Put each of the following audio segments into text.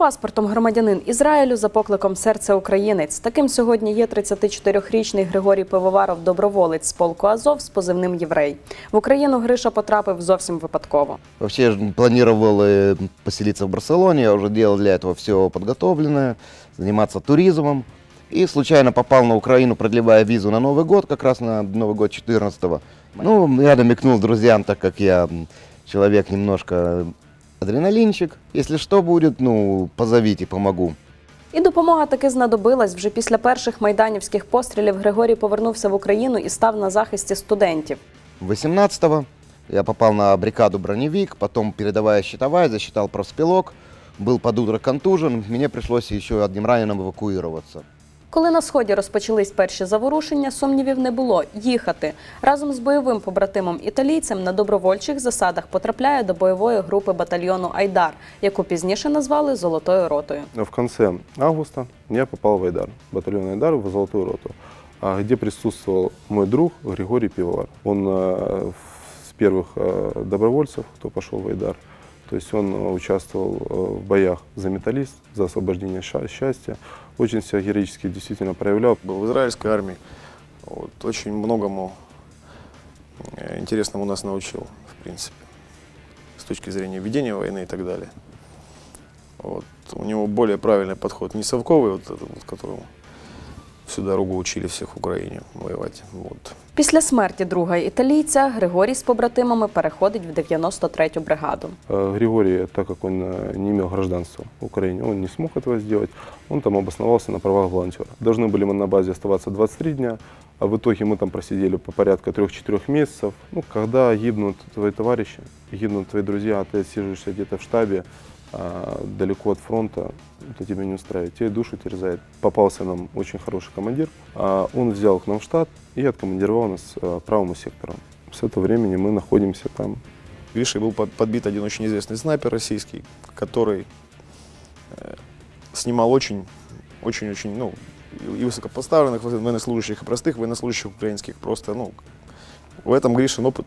паспортом громадянин Ізраїлю за покликом серця українець. Таким сьогодні є 34-річний Григорій Пивоваров, доброволець з полку Азов з позивним Єврей. В Україну Гриша потрапив зовсім випадково. Вообще я ж планировал э, поселиться в Барселоне, я уже делал для этого все подготовленное, заниматься туризмом. И случайно попал на Украину, продлевая визу на Новый год, как раз на Новый год 14-го. Ну, я намекнул друзьям, так как я м, человек немножко адреналинчик. Если что будет, ну, позовите, помогу. І допомога таки знадобилась. Вже після перших майданівських пострілів Григорій повернувся в Україну і став на захисті студентів. 18-го я попал на бригаду «Броневик», потом передовая щитовая, засчитал профспилок, был под утро контужен, мне пришлось еще одним раненым эвакуироваться. Коли на сході розпочались перші заворушення, сумнівів не було їхати. Разом з бойовим побратимом італійцем на добровольчих засадах потрапляє до бойової групи батальйону Айдар, яку пізніше назвали Золотою ротою. В конце августа я попал в Айдар, батальон Айдар в Золотую роту, а, где присутствовал мой друг Григорий Пивовар. Он э, в- с первых э, добровольцев, кто пошел в Айдар. То есть он э, участвовал э, в боях за металлист, за освобождение счастья. Очень себя героически действительно проявлял. был в израильской армии. Вот, очень многому э, интересному нас научил, в принципе, с точки зрения ведения войны и так далее. Вот. У него более правильный подход, не совковый, вот этот, вот, которому всю дорогу учили всех в Украине воевать. Вот. Після смерті друга італійця Григорій з побратимами переходить в 93-ю бригаду. Э, Григорий, так как он э, не имел гражданства в Украине, он не смог этого сделать, он там обосновался на правах волонтера. Должны были мы на базе оставаться 23 дня, а в итоге мы там просидели по порядка 3-4 месяцев. Ну, когда гибнут твои товарищи, гибнут твои друзья, а ты отсиживаешься где-то в штабе, а, далеко от фронта, это тебя не устраивает, тебе душу терзает. Попался нам очень хороший командир, а он взял к нам в штат и откомандировал нас э, правому сектору. С этого времени мы находимся там Гришей был под- подбит один очень известный снайпер российский, который э, снимал очень, очень-очень, ну, и и высокопоставленных военнослужащих, и простых военнослужащих украинских. Просто, ну, в этом Гришин опыт,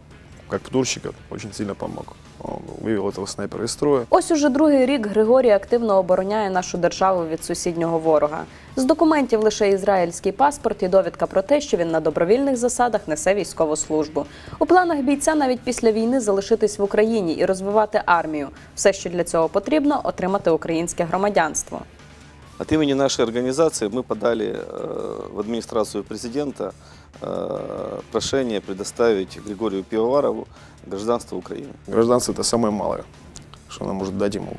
как птурщика, очень сильно помог. Он вывел этого снайпера из строя. Ось уже другий рік Григорій активно обороняє нашу державу від сусіднього ворога. З документів лише ізраїльський паспорт і довідка про те, що він на добровільних засадах несе військову службу. У планах бійця навіть після війни залишитись в Україні і розвивати армію. Все, що для цього потрібно, отримати українське громадянство. От имени нашей организации мы подали э, в администрацию президента э, прошение предоставить Григорию Пивоварову гражданство Украины. Гражданство – это самое малое, что она может дать ему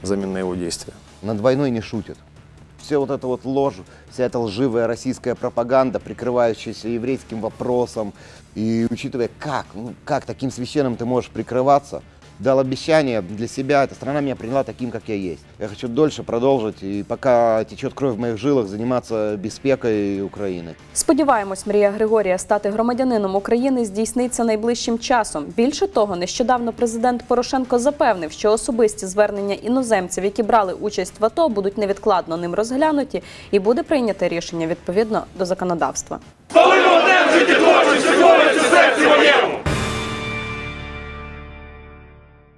взамен на его действия. Над войной не шутят. Все вот это вот ложь, вся эта лживая российская пропаганда, прикрывающаяся еврейским вопросом. И учитывая, как, ну, как таким священным ты можешь прикрываться, дал обещание для себя, эта страна меня приняла таким, как я есть. Я хочу дольше продолжить, и пока течет кровь в моих жилах, заниматься беспекой Украины. Сподіваємось, мрія Григорія стати громадянином України здійсниться найближчим часом. Більше того, нещодавно президент Порошенко запевнив, що особисті звернення іноземців, які брали участь в АТО, будуть невідкладно ним розглянуті, і буде прийняте рішення відповідно до законодавства. Коли одержите творчість, сьогодні серці моєму!